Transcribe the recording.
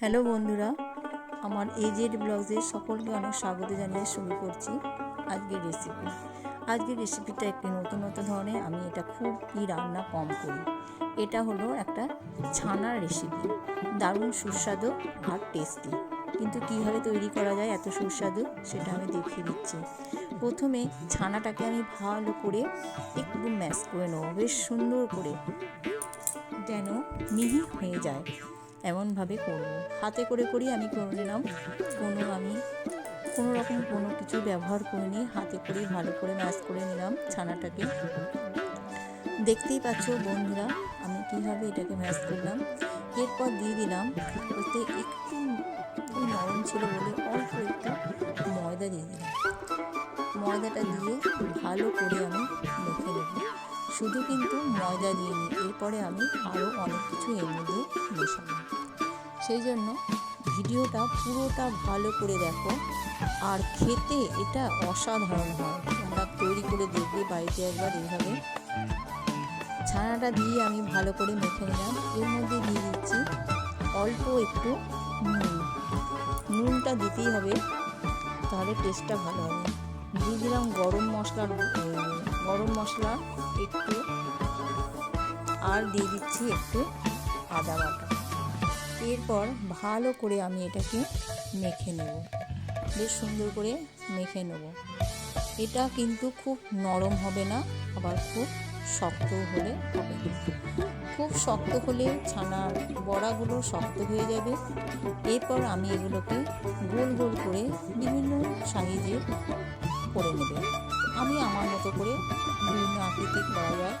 Hello বন্ধুরা, আমার AZ ব্লগসের সকলকে অনেক স্বাগত জানিয়ে শুরু করছি আজকের রেসিপি আজকের রেসিপিটা একটি নতুনত্ব ধরনের, আমি এটা খুবই রান্না কম করি। এটা হলো একটা ছানার রেসিপি দারুণ সুস্বাদু আর টেস্টি কিন্তু কীভাবে তৈরি করা যায়, এত সুস্বাদু, সেটা আমি দেখিয়ে দিচ্ছি। প্রথমে ছানাটাকে আমি ভালো করে একটু ম্যাশ করে নেব, বেশ সুন্দর করে, যেন মিহি হয়ে যায়। এমনভাবে করব। হাতে করে করি, আমি করে নিলাম, কোনো আমি কোনো রকম কোনো কিছু ব্যবহার করিনি। হাতে করে ভালো করে ম্যাশ করে নিলাম ছানাটাকে। দেখতেই পাচ্ছ বন্ধুরা, আমি কীভাবে এটাকে ম্যাশ করলাম। এরপর দিয়ে দিলাম ওতে একটু নরম ছিল বলে অল্প একটু ময়দা দিয়ে দিলাম। ময়দাটা দিয়ে ভালো করে আমি মেখে নেব। শুধু কিন্তু ময়দা দিইনি এরপরে আমি আরও অনেক কিছু এর মধ্যে মেশাবো। সেই জন্য ভিডিওটা পুরোটা ভালো করে দেখো। আর খেতে এটা অসাধারণ হয়। তোমরা তৈরি করে দেখবে বাড়িতে একবার এইভাবে। ছানাটা দিয়ে আমি ভালো করে মেখে নিলাম। এর মধ্যে দিয়ে দিচ্ছি অল্প একটু নুন। নুনটা দিতেই হবে, তাহলে টেস্টটা ভালো হবে। দিয়ে দিলাম গরম মশলার গরম মশলা একটু। আর দিয়ে দিচ্ছি একটু আদা বাটা। এরপর ভালো করে আমি এটাকে মেখে নেব। বেশ সুন্দর করে মেখে নেব। এটা কিন্তু খুব নরম হবে না, আবার খুব শক্ত হলে হবে। খুব শক্ত হলে ছানার বড়াগুলো শক্ত হয়ে যাবে। এরপর আমি এগুলোকে গোল গোল করে বিভিন্ন সাইজে করে নেবে। আমি আমার মতো করে বিভিন্ন আকৃতি করা যায়।